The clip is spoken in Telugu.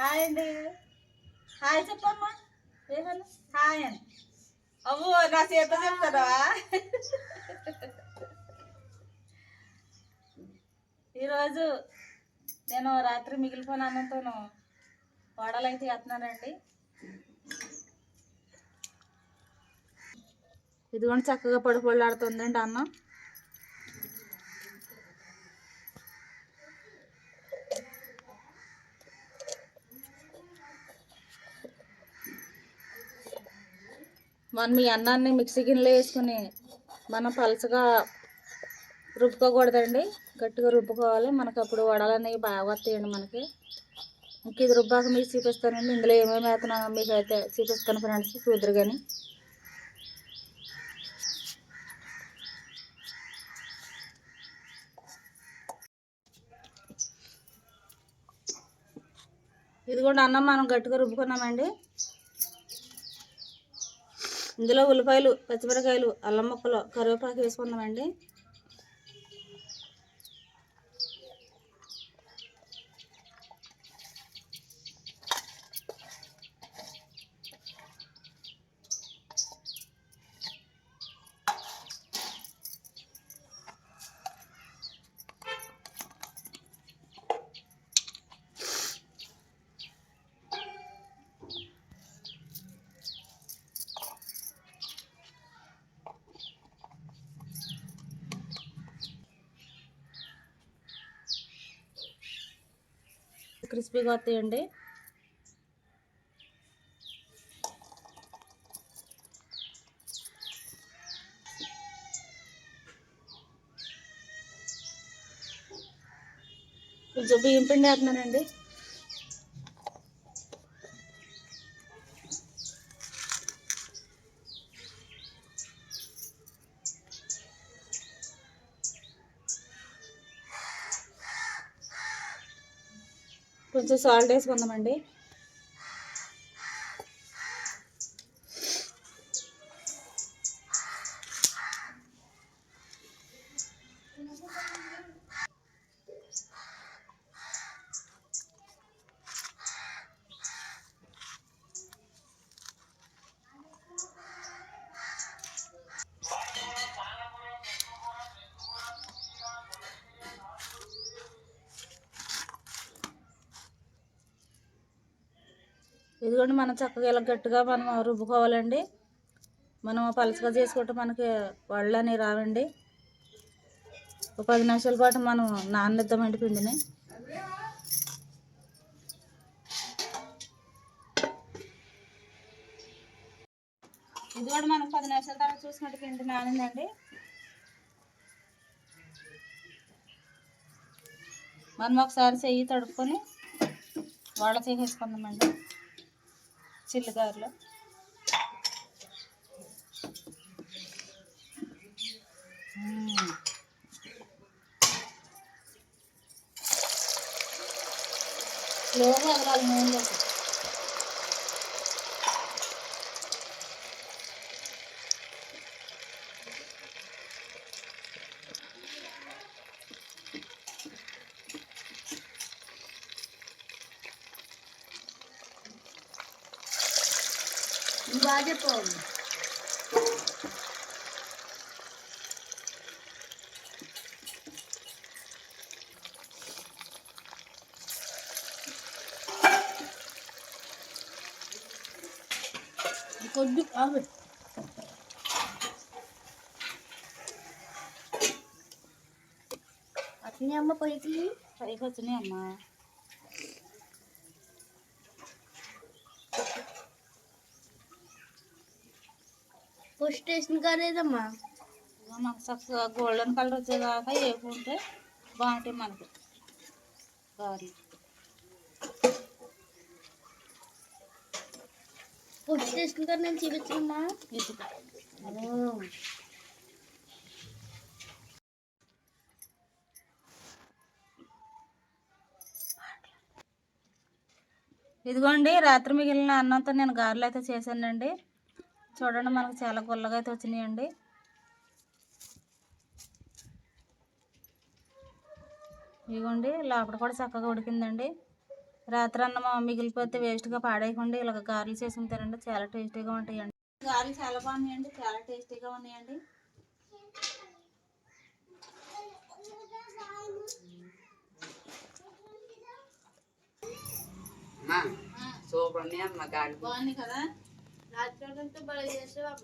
హాయ్ అండి. హాయ్ చెప్పమ్మా. ఏమన్నా హాయ్ అని అవ్వు నా చేత చెప్తారా ఈరోజు నేను రాత్రి మిగిలిపోయిన అన్నంతోను వడలైతే అయితే వేస్తున్నానండి ఇదిగోండి చక్కగా పొడి అన్నం. మనం ఈ అన్నాన్ని మిక్సీ గిన్నెలో వేసుకుని మనం పలచగా రుబ్బుకోకూడదండి. గట్టిగా రుబ్బుకోవాలి. మనకు అప్పుడు వడలు అనేవి బాగా వస్తాయండి మనకి. ఇంక ఇది రుబ్బాక మీకు చూపిస్తానండి. ఇందులో ఏమేమి వేస్తున్నానో మీకు అయితే చూపిస్తాను ఫ్రెండ్స్. చూద్దరు కానీ ఇదిగోండి అన్నం మనం గట్టిగా రుబ్బుకున్నామండి. ఇందులో ఉల్లిపాయలు పచ్చిమిరకాయలు అల్లం ముక్కలు కరివేపాకు వేసుకున్నామండి క్రిస్పీగా వస్తాయండి కొంచెం బియ్యం పిండి వేస్తున్నానండి. కొంచెం సాల్ట్ వేసుకుందామండి. ఇదిగోండి మనం చక్కగా ఇలా గట్టిగా మనం రుబ్బుకోవాలండి. మనం పలచగా చేసుకుంటే మనకి వాళ్ళు అనేవి రావండి. ఒక పది నిమిషాల పాటు మనం నాననిద్దామండి పిండిని. ఇది కూడా మనం పది నిమిషాల తర్వాత చూసినట్టు పిండి నానిందండి. మనం ఒకసారి చెయ్యి తడుపుకొని వాళ్ళ చేసేసుకుందామండి. చిల్లిగారులో మ్మ్. స్లోగా వదలాలి నూనెలోకి బాగా చెప్పండి కొద్ది ఆగు అట్నే అమ్మ పైకి పైకి వచ్చినాయి అమ్మా First వేసిన కాలేదమ్మా మనకు చక్కగా గోల్డెన్ కలర్ వచ్చేదాకా వేపుకుంటే బాగుంటాయి మనకి. గారెలు ఫస్ట్ వేసిన కాడ నేను చూపించమ్మా. ఇదిగో. ఇదిగోండి రాత్రి మిగిలిన అన్నంతో నేను గారెలు అయితే చేశానండి. చూడండి మనకు చాలా గుల్లగా అయితే వచ్చినాయండి. ఇదిగోండి లోపల కూడా చక్కగా ఉడికిందండి. రాత్రి అన్నం మిగిలిపోతే వేస్ట్గా పాడేయకుండా ఇలాగ గారెలు చేసుకుంటారండి చాలా టేస్టీగా ఉంటాయండి. గారెలు చాలా బాగున్నాయండి చాలా టేస్టీగా ఉన్నాయండి. సూపర్ ఉన్నాయి అమ్మ గాలి బాగున్నాయి కదా? Las tres rentabilidades se van